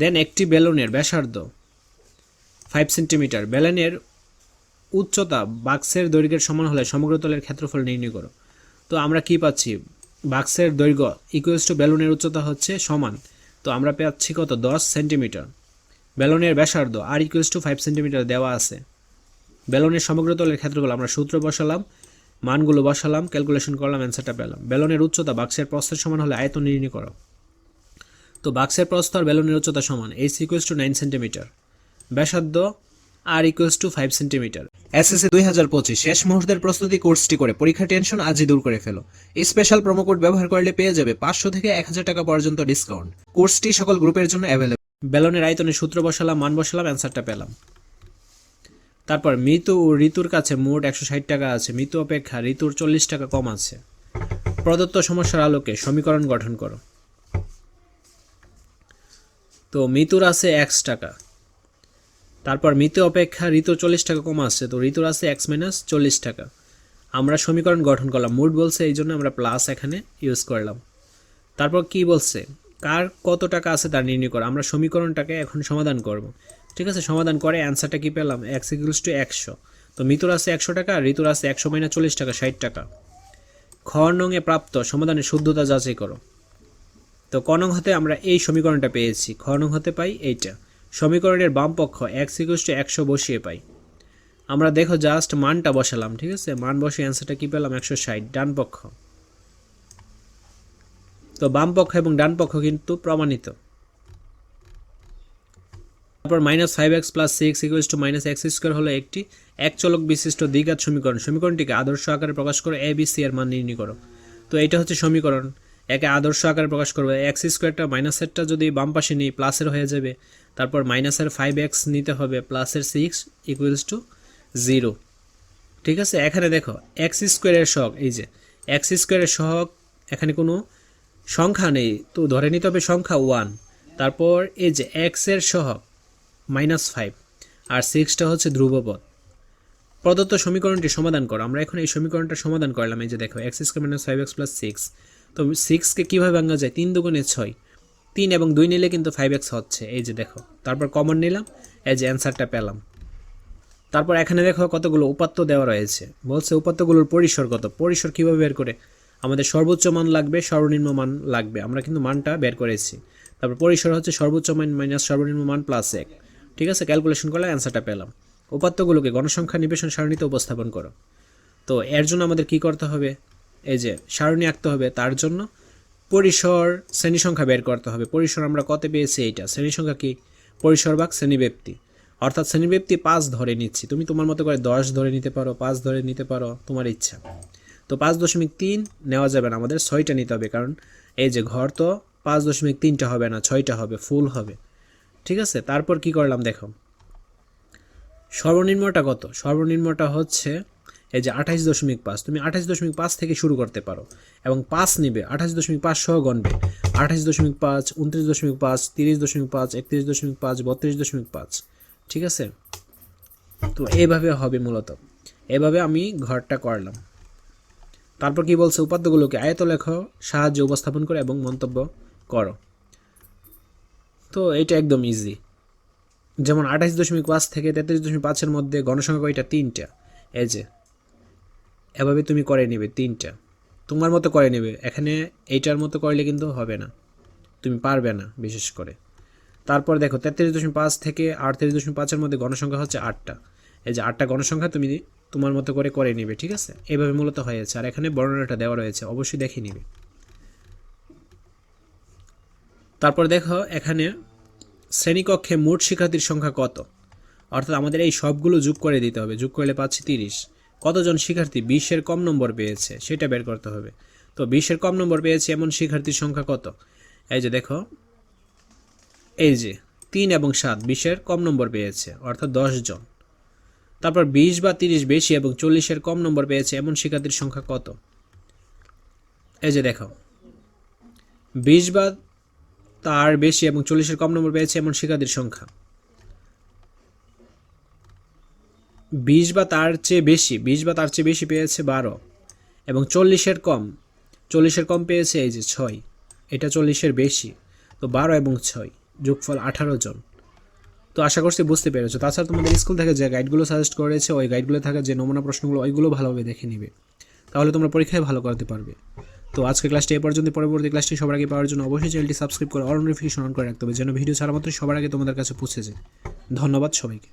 দেন একটি বেলুনের ব্যাসার্ধ ফাইভ সেন্টিমিটার বেলুনের উচ্চতা বাক্সের দৈর্ঘ্যের সমান হলে সমগ্র তলের ক্ষেত্রফল নির্ণয় করো। তো আমরা কি পাচ্ছি? বাক্সের দৈর্ঘ্য ইকুয়ালস টু বেলুনের উচ্চতা হচ্ছে সমান। তো আমরা পাচ্ছি কত? দশ সেন্টিমিটার বেলুনের ব্যাসার্ধ R equals to five centimetre দেওয়া আছে। বেলুনের সমগ্র তলের ক্ষেত্রফল আমরা সূত্র বসালাম, মানগুলো বসালাম ক্যালকুলেশন করলাম অ্যান্সারটা পেলাম। বেলুনের উচ্চতা বাক্সের প্রস্থের সমান হলে আয়তন নির্ণয় করো। তো বাক্সের প্রস্থ আর বেলুনের উচ্চতা সমান H equals to nine centimetre ব্যাসার্ধ R equals to five centimetre SSC দুই হাজার পঁচিশ, শেষ মুহূর্তের প্রস্তুতি কোর্সটি করে পরীক্ষার টেনশন আজই দূর করে ফেলো। স্পেশাল কোড ব্যবহার করলে পেয়ে যাবে পাঁচশো থেকে এক হাজার টাকা পর্যন্ত ডিসকাউন্ট কোর্সটি সকল গ্রুপের জন্য অ্যাভেলেবল বেলনের আয়তনে সূত্র বসালাম, মান বসালাম অ্যান্সারটা পেলাম। তারপর মৃত্যু ও ঋতুর কাছে মোট একশো ষাট টাকা আছে। মৃত্যু অপেক্ষা ঋতুর চল্লিশ টাকা কম আছে। প্রদত্ত সমস্যার আলোকে সমীকরণ গঠন করো। তো মৃত্যুর আছে এক্স টাকা। তারপর মৃত্যু অপেক্ষা, ঋতু চল্লিশ টাকা কম আসছে, তো ঋতুর আছে এক্স মাইনাস চল্লিশ টাকা। আমরা সমীকরণ গঠন করলাম মুড বলছে এই জন্য আমরা প্লাস এখানে ইউজ করলাম। তারপর কি বলছে? কার কত টাকা আছে তার নির্ণয় করো, আমরা সমীকরণটাকে এখন সমাধান করব। ঠিক আছে, সমাধান করে অ্যান্সারটা কি পেলাম? এক্স ইকুয়ালস টু একশো। তো মৃত্যুর আছে একশো টাকা, ঋতুর আছে একশো মাইনাস চল্লিশ টাকা, ষাট টাকা। খ নংয়ে প্রাপ্ত, সমাধানের শুদ্ধতা যাচাই করো। তো ক নং হতে আমরা এই সমীকরণটা পেয়েছি। খ নং হতে পাই এইটা। সমীকরণের বাম পক্ষ এক্স ইকুয়ালস টু একশো বসিয়ে পাই। আমরা দেখো জাস্ট মানটা বসালাম, ঠিক আছে? মান বসে অ্যান্সারটা কি পেলাম? একশো ষাট। ডান পক্ষ। তো বাম পক্ষ এবং ডান পক্ষ কিন্তু প্রমাণিত। তারপর minus five X plus six equals to minus X square হলো একটি এক চলক বিশিষ্ট দ্বিঘাত সমীকরণ। সমীকরণটিকে আদর্শ আকারে প্রকাশ করে এ বি সি এর মান নির্ণয় করো। তো এটা হচ্ছে সমীকরণ। একে আদর্শ আকারে প্রকাশ করবে। এক্স স্কোয়ারটা মাইনাসেরটা যদি বাম পাশে নিই প্লাসের হয়ে যাবে। তারপর মাইনাসের ফাইভ এক্স নিতে হবে প্লাসের সিক্স ইকুয়ালস টু জিরো ঠিক আছে? এখানে দেখো এক্স স্কোয়ারের সহগ, এই যে এক্স স্কোয়ারের সহগ, এখানে কোনো সংখ্যা নেই, তো ধরে নিতে হবে সংখ্যা ওয়ান তারপর এই যে এক্সের সহগ মাইনাস ফাইভ আর সিক্সটা হচ্ছে ধ্রুবপদ। প্রদত্ত সমীকরণটি সমাধান করো। আমরা এখন এই সমীকরণটা সমাধান করলাম। এই যে দেখো X square minus five X plus six তো সিক্সকে কীভাবে ভাঙা যায়? তিন দুগুণে ছয়। তিন এবং দুই নিলে কিন্তু ফাইভ এক্স হচ্ছে। এই যে দেখো, তারপর কমন নিলাম, এই যে অ্যান্সারটা পেলাম। তারপর এখানে দেখো কতগুলো উপাত্ত দেওয়া রয়েছে। বলছে উপাত্তগুলোর পরিসর কত? পরিসর কীভাবে বের করে? আমাদের সর্বোচ্চ মান লাগবে, সর্বনিম্ন মান লাগবে। আমরা কিন্তু মানটা বের করেছি। তারপর পরিসর হচ্ছে সর্বোচ্চ মান মাইনাস সর্বনিম্ন মান প্লাস এক। ঠিক আছে? ক্যালকুলেশন করলে অ্যান্সারটা পেলাম। উপাত্তগুলোকে গণসংখ্যা নিবেশন সারণীতে উপস্থাপন করো। তো এর জন্য আমাদের কি করতে হবে? এই যে সারণী আঁকতে হবে তার জন্য পরিসর শ্রেণি সংখ্যা বের করতে হবে। পরিসর আমরা কত পেয়েছি এইটা? শ্রেণি সংখ্যা কি? পরিসর ভাগ শ্রেণীব্যক্তি। অর্থাৎ শ্রেণীব্যক্তি পাঁচ ধরে নিচ্ছি। তুমি তোমার মতো করে দশ ধরে নিতে পারো, পাঁচ ধরে নিতে পারো, তোমার ইচ্ছা। তো পাঁচ দশমিক তিন নেওয়া যাবে না, আমাদের ছয়টা নিতে হবে, কারণ এই যে ঘর তো পাঁচ দশমিক তিনটা হবে না, ছয়টা হবে, ফুল হবে। ঠিক আছে? তারপর কি করলাম দেখো? সর্বনিম্নটা কত? সর্বনিম্নটা হচ্ছে এই যে আঠাইশ দশমিক পাঁচ, তুমি আঠাইশ দশমিক পাঁচ থেকে শুরু করতে পারো। এবং পাঁচ নিবে আঠাইশ দশমিক পাঁচ সহ গণবে। আঠাইশ দশমিক পাঁচ, উনত্রিশ দশমিক পাঁচ, তিরিশ দশমিক পাঁচ, একত্রিশ দশমিক পাঁচ, বত্রিশ দশমিক পাঁচ। ঠিক আছে? তো এইভাবে হবে মূলত। এভাবে আমি ঘরটা করলাম। তারপর কি বলছে? উপাদ্যগুলোকে আয়ত আয়তলেখ সাহায্যে উপস্থাপন করে এবং মন্তব্য করো। তো এটা একদম ইজি যেমন আঠাইশ দশমিক পাঁচ থেকে তেত্রিশ দশমিক পাঁচের মধ্যে গণসংখ্যা কয়টা? তিনটা। এই যে এভাবে তুমি করে নিবে তিনটা। তোমার মতো করে নেবে। এখানে এইটার মতো করলে কিন্তু হবে না। তুমি পারবে না বিশেষ করে। তারপর দেখো, তেত্রিশ দশমিক পাঁচ থেকে আটত্রিশ দশমিক পাঁচের মধ্যে গণসংখ্যা হচ্ছে আটটা। এই যে আটটা গণসংখ্যা তুমি তোমার মতো করে করে নিবে, ঠিক আছে? এভাবে মূলত হয়েছে। আর এখানে বর্ণনাটা দেওয়া রয়েছে, অবশ্যই দেখে নিবে। তারপর দেখো, এখানে শ্রেণীকক্ষে মোট শিক্ষার্থীর সংখ্যা কত? অর্থাৎ আমাদের এই সবগুলো যোগ করে দিতে হবে। যোগ করলে পাচ্ছি তিরিশ। কতজন শিক্ষার্থী বিশের কম নম্বর পেয়েছে সেটা বের করতে হবে। তো বিশের কম নম্বর পেয়েছে এমন শিক্ষার্থীর সংখ্যা কত? এই যে দেখো, এই যে তিন এবং সাত বিশের কম নম্বর পেয়েছে, অর্থাৎ জন। তারপর বিশ বা তিরিশ বেশি এবং চল্লিশের কম নম্বর পেয়েছে এমন শিক্ষার্থীর সংখ্যা কত? এই যে দেখো, বিশ বা তার বেশি এবং চল্লিশের কম নম্বর পেয়েছে এমন শিক্ষার্থীর সংখ্যা। বিশ বা তার চেয়ে বেশি, বিশ বা তার চেয়ে বেশি পেয়েছে বারো এবং চল্লিশের কম চল্লিশের কম পেয়েছে এই যে ছয়, এটা চল্লিশের বেশি, তো বারো এবং ছয়, যোগফল আঠারো জন। তো আশা করছি বুঝতে পেরেছ। তাছাড়া তোমাদের স্কুল থেকে যে গাইডগুলো সাজেস্ট করেছে, ওই গাইডগুলো থাকা যে নমুনা প্রশ্নগুলো, ওইগুলো ভালোভাবে দেখে নিবে। তাহলে তোমরা পরীক্ষায় ভালো করতে পারবে। তো আজকে ক্লাসটি এ পর্যন্ত, পরবর্তী ক্লাসটি সবার আগে পাওয়ার জন্য অবশ্যই চ্যানেলটি সাবস্ক্রাইব করে অল নোটিফিকেশন অন করে রাখতে হবে, যেন ভিডিও ছাড়া মাত্র সবার আগে তোমাদের কাছে পৌঁছে যায়। ধন্যবাদ সবাইকে।